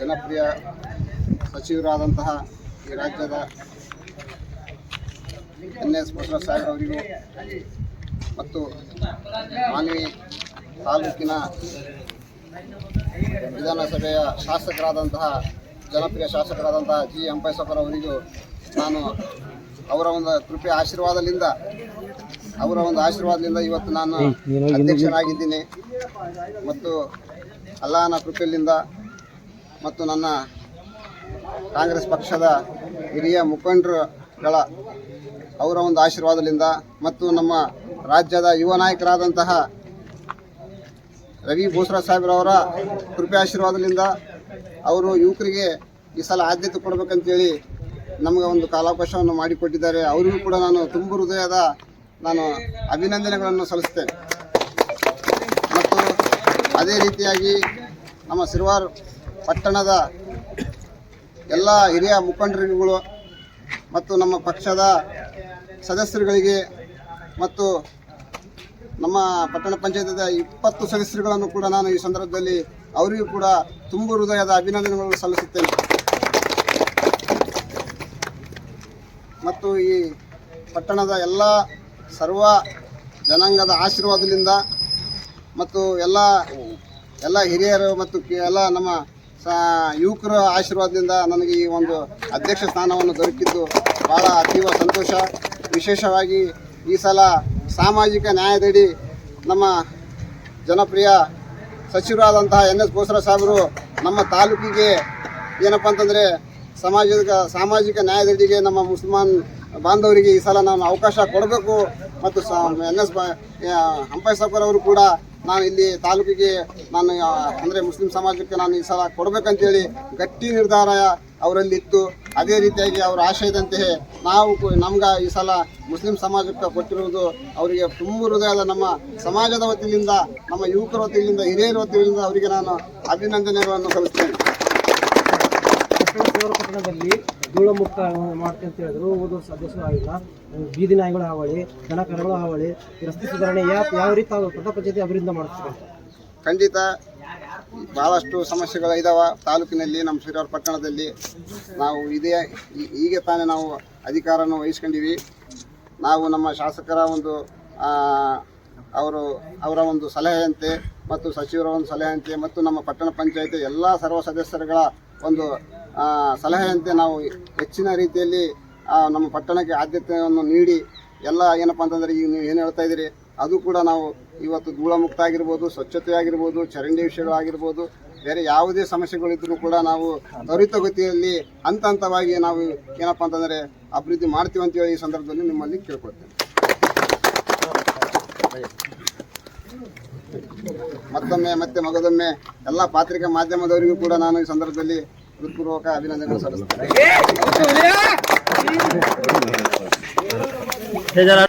ಜನಪ್ರಿಯ ಸಚಿವರಾದಂತಹ ಈ ರಾಜ್ಯದ ಎನ್ ಎಸ್ ಬಸವರಾಜ ಸಾಹೇಬ್ರವರಿಗೂ ಮತ್ತು ಮಾನ್ವಿ ತಾಲೂಕಿನ ವಿಧಾನಸಭೆಯ ಶಾಸಕರಾದಂತಹ ಜನಪ್ರಿಯ ಶಾಸಕರಾದಂತಹ ಜಿ ಎಂ ಅವರಿಗೂ ನಾನು ಅವರ ಒಂದು ಕೃಪೆಯ ಆಶೀರ್ವಾದದಿಂದ ಅವರ ಒಂದು ಆಶೀರ್ವಾದದಿಂದ ಇವತ್ತು ನಾನು ಅಧ್ಯಕ್ಷನಾಗಿದ್ದೀನಿ ಮತ್ತು ಅಲ್ಲಾನ ಕೃಪೆಯಿಂದ ಮತ್ತು ನನ್ನ ಕಾಂಗ್ರೆಸ್ ಪಕ್ಷದ ಹಿರಿಯ ಮುಖಂಡರುಗಳ ಅವರ ಒಂದು ಆಶೀರ್ವಾದದಿಂದ ಮತ್ತು ನಮ್ಮ ರಾಜ್ಯದ ಯುವ ನಾಯಕರಾದಂತಹ ರವಿ ಭೂಸರಾ ಸಾಹೇಬ್ರವರ ಕೃಪೆ ಆಶೀರ್ವಾದದಿಂದ ಅವರು ಯುವಕರಿಗೆ ಈ ಸಲ ಆದ್ಯತೆ ಕೊಡಬೇಕಂತೇಳಿ ನಮಗೆ ಒಂದು ಕಾಲಾವಕಾಶವನ್ನು ಮಾಡಿಕೊಟ್ಟಿದ್ದಾರೆ. ಅವರಿಗೂ ಕೂಡ ನಾನು ತುಂಬ ಹೃದಯದ ನಾನು ಅಭಿನಂದನೆಗಳನ್ನು ಸಲ್ಲಿಸ್ತೇನೆ. ಮತ್ತು ಅದೇ ರೀತಿಯಾಗಿ ನಮ್ಮ ಸಿರ್ವಾರ್ ಪಟ್ಟಣದ ಎಲ್ಲ ಹಿರಿಯ ಮುಖಂಡರುಗಳು ಮತ್ತು ನಮ್ಮ ಪಕ್ಷದ ಸದಸ್ಯರುಗಳಿಗೆ ಮತ್ತು ನಮ್ಮ ಪಟ್ಟಣ ಪಂಚಾಯತದ ಇಪ್ಪತ್ತು ಸದಸ್ಯರುಗಳನ್ನು ಕೂಡ ನಾನು ಈ ಸಂದರ್ಭದಲ್ಲಿ ಅವರಿಗೂ ಕೂಡ ತುಂಬ ಹೃದಯದ ಅಭಿನಂದನೆಗಳನ್ನು ಸಲ್ಲಿಸುತ್ತೇನೆ. ಮತ್ತು ಈ ಪಟ್ಟಣದ ಎಲ್ಲ ಸರ್ವ ಜನಾಂಗದ ಆಶೀರ್ವಾದದಿಂದ ಮತ್ತು ಎಲ್ಲ ಎಲ್ಲ ಹಿರಿಯರು ಮತ್ತು ಎಲ್ಲ ನಮ್ಮ ಸ, ಯುವಕರ ಆಶೀರ್ವಾದದಿಂದ ನನಗೆ ಈ ಒಂದು ಅಧ್ಯಕ್ಷ ಸ್ಥಾನವನ್ನು ದೊರಕಿದ್ದು ಭಾಳ ಅತೀವ ಸಂತೋಷ. ವಿಶೇಷವಾಗಿ ಈ ಸಲ ಸಾಮಾಜಿಕ ನ್ಯಾಯದಡಿ ನಮ್ಮ ಜನಪ್ರಿಯ ಸಚಿವರಾದಂತಹ ಎನ್ ಎಸ್ ಬೋಸರ ಸಾಹೇಬರು ನಮ್ಮ ತಾಲೂಕಿಗೆ ಏನಪ್ಪ ಅಂತಂದರೆ ಸಾಮಾಜಿಕ ಸಾಮಾಜಿಕ ನ್ಯಾಯದಡಿಗೆ ನಮ್ಮ ಮುಸಲ್ಮಾನ್ ಬಾಂಧವರಿಗೆ ಈ ಸಲ ನಾನು ಅವಕಾಶ ಕೊಡಬೇಕು. ಮತ್ತು ಎನ್ ಎಸ್ ಹಂಪೈ ಸಾಕರ್ ಅವರು ಕೂಡ ನಾನು ಇಲ್ಲಿ ತಾಲೂಕಿಗೆ ನಾನು ಅಂದರೆ ಮುಸ್ಲಿಂ ಸಮಾಜಕ್ಕೆ ನಾನು ಈ ಸಲ ಕೊಡಬೇಕಂತೇಳಿ ಗಟ್ಟಿ ನಿರ್ಧಾರ ಅವರಲ್ಲಿ ಇತ್ತು ಅದೇ ರೀತಿಯಾಗಿ ಅವರ ಆಶಯದಂತೆ ನಾವು ನಮ್ಗೆ ಈ ಸಲ ಮುಸ್ಲಿಂ ಸಮಾಜಕ್ಕೆ ಕೊಟ್ಟಿರುವುದು ಅವರಿಗೆ ತುಂಬ ಹೃದಯದ ನಮ್ಮ ಸಮಾಜದ ವತಿಯಿಂದ, ನಮ್ಮ ಯುವಕರ ವತಿಯಿಂದ, ಹಿರಿಯರ ವತಿಯಿಂದ ಅವರಿಗೆ ನಾನು ಅಭಿನಂದನೆಗಳನ್ನು ಸಲ್ಲಿಸ್ತೇನೆ. ಪಟ್ಟಣ ಪಟ್ಟಣದಲ್ಲಿ ಧೂಳ ಮುಕ್ತ ಮಾಡ್ತೀನಿ ಅಂತ ಹೇಳಿದ್ರು. ಓದೋ ಸದಸ್ಯರು ಆಗಿಲ್ಲ. ಬೀದಿ ನಾಯಿಗಳ ಹಾವಳಿ, ದನ ಕರುಗಳ ಹಾವಳಿ ರಸ್ತೆ ಸುಧಾರಣೆ ಯಾವ ಯಾವ ರೀತಿ ಅವರು ಪಟ್ಟ ಪಂಚಾಯತಿ ಅಭಿವೃದ್ಧಿ ಮಾಡ್ತಾರೆ? ಖಂಡಿತ ಭಾಳಷ್ಟು ಸಮಸ್ಯೆಗಳು ಇದಾವ. ತಾಲೂಕಿನಲ್ಲಿ ನಮ್ಮ ಶ್ರೀರವರ ಪಟ್ಟಣದಲ್ಲಿ ನಾವು ಇದೇ ಈಗ ತಾನೇ ನಾವು ಅಧಿಕಾರನ ವಹಿಸ್ಕೊಂಡಿವಿ. ನಾವು ನಮ್ಮ ಶಾಸಕರ ಒಂದು ಅವರು, ಅವರ ಒಂದು ಸಲಹೆಯಂತೆ ಮತ್ತು ಸಚಿವರ ಒಂದು ಸಲಹೆಯಂತೆ ಮತ್ತು ನಮ್ಮ ಪಟ್ಟಣ ಪಂಚಾಯತಿ ಎಲ್ಲ ಸರ್ವ ಸದಸ್ಯರುಗಳ ಒಂದು ಸಲಹೆಯಂತೆ ನಾವು ಹೆಚ್ಚಿನ ರೀತಿಯಲ್ಲಿ ನಮ್ಮ ಪಟ್ಟಣಕ್ಕೆ ಆದ್ಯತೆಯನ್ನು ನೀಡಿ, ಎಲ್ಲ ಏನಪ್ಪ ಅಂತಂದರೆ ಈಗ ನೀವು ಏನು ಹೇಳ್ತಾ ಇದ್ದೀರಿ, ಅದು ಕೂಡ ನಾವು ಇವತ್ತು ಧೂಳಮುಕ್ತ ಆಗಿರ್ಬೋದು ಸ್ವಚ್ಛತೆ ಆಗಿರ್ಬೋದು ಚರಂಡಿ ವಿಷಯಗಳು ಆಗಿರ್ಬೋದು ಬೇರೆ ಯಾವುದೇ ಸಮಸ್ಯೆಗಳಿದ್ರೂ ಕೂಡ ನಾವು ತ್ವರಿತಗತಿಯಲ್ಲಿ ಹಂತ ಹಂತವಾಗಿ ನಾವು ಏನಪ್ಪ ಅಂತಂದರೆ ಅಭಿವೃದ್ಧಿ ಮಾಡ್ತೀವಿ ಅಂತೇಳಿ ಈ ಸಂದರ್ಭದಲ್ಲಿ ನಿಮ್ಮಲ್ಲಿ ಕೇಳ್ಕೊಳ್ತೇನೆ. ಮತ್ತೊಮ್ಮೆ ಮತ್ತೆ ಮಗದೊಮ್ಮೆ ಎಲ್ಲ ಪಾತ್ರಿಕಾ ಮಾಧ್ಯಮದವರಿಗೂ ಕೂಡ ನಾನು ಈ ಸಂದರ್ಭದಲ್ಲಿ हृत्पूर्वक अभिनंदन सर